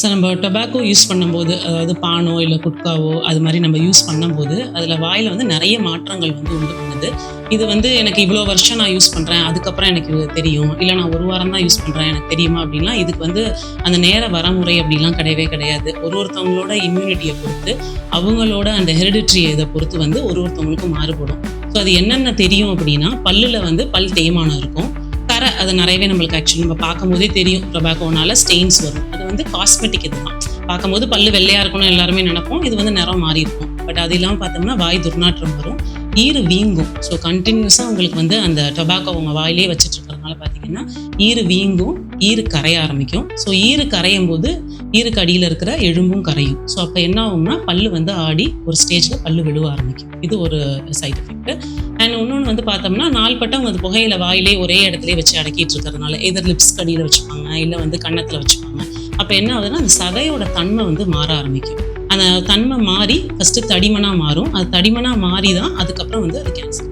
Sir நம்ம tobacco use பண்ணும்போது அதாவது பானோ இல்லை குட்காவோ அது மாதிரி நம்ம யூஸ் பண்ணும்போது அதில் வாயில் வந்து நிறைய மாற்றங்கள் வந்து உண்டு பண்ணுது இது வந்து எனக்கு இவ்வளோ வருஷம் நான் யூஸ் பண்ணுறேன் அதுக்கப்புறம் எனக்கு தெரியும். இல்லை நான் ஒரு வாரம் தான் யூஸ் பண்ணுறேன் எனக்கு தெரியுமா அப்படின்லாம் இதுக்கு வந்து அந்த நேர வரமுறை அப்படிலாம் கிடையவே கிடையாது. ஒரு ஒருத்தவங்களோட இம்யூனிட்டியை பொறுத்து அவங்களோட அந்த ஹெரிடிட்ரி இதை பொறுத்து வந்து ஒரு ஒருத்தவங்களுக்கும் மாறுபடும். ஸோ அது என்னென்ன தெரியும் அப்படின்னா பல்லில் வந்து பல் தேய்மானம் இருக்கும். கரை அது நிறையவே நம்மளுக்கு ஆக்சுவலி நம்ம பார்க்கும்போதே தெரியும் டொபாக்கோனால ஸ்டெயின்ஸ் வரும். வந்து காஸ்மெட்டிக் இதுதான் பார்க்கும்போது பல்லு வெள்ளையா இருக்கணும் எல்லாருமே நினைப்போம். இது வந்து நிறம் மாறி இருக்கும். பட் அது இல்லாமல் பார்த்தோம்னா வாய் துர்நாற்றம் வரும். ஈறு வீங்கும். ஸோ கண்டினியூஸாக உங்களுக்கு வந்து அந்த டொபாக்கோ உங்கள் வாயிலே வச்சுட்டு இருக்கிறதுனால பார்த்தீங்கன்னா ஈறு வீங்கும் ஈறு கரைய ஆரம்பிக்கும். ஸோ ஈறு கரையும் போது ஈருக்கு அடியில் இருக்கிற எலும்பும் கரையும். ஸோ அப்போ என்ன ஆகும்னா பல்லு வந்து ஆடி ஒரு ஸ்டேஜில் பல்லு விழுவ ஆரம்பிக்கும். இது ஒரு சைட் எஃபெக்ட் அண்ட் இன்னொன்று வந்து பார்த்தோம்னா நாள்பட்ட அது புகையில வாயிலே ஒரே இடத்துல வச்சு அடக்கிட்டு இருக்கிறதுனால எதர் லிப்ஸ் கடியில் வச்சுப்பாங்க இல்லை வந்து கன்னத்தில் வச்சுப்பாங்க. அப்போ என்ன ஆகுதுன்னா அந்த சதையோட தன்மை வந்து மாற ஆரம்பிக்கும். அந்த தன்மை மாறி ஃபஸ்ட்டு தடிமனாக மாறும். அது தடிமனாக மாறி தான் அதுக்கப்புறம் வந்து அது கேன்சராக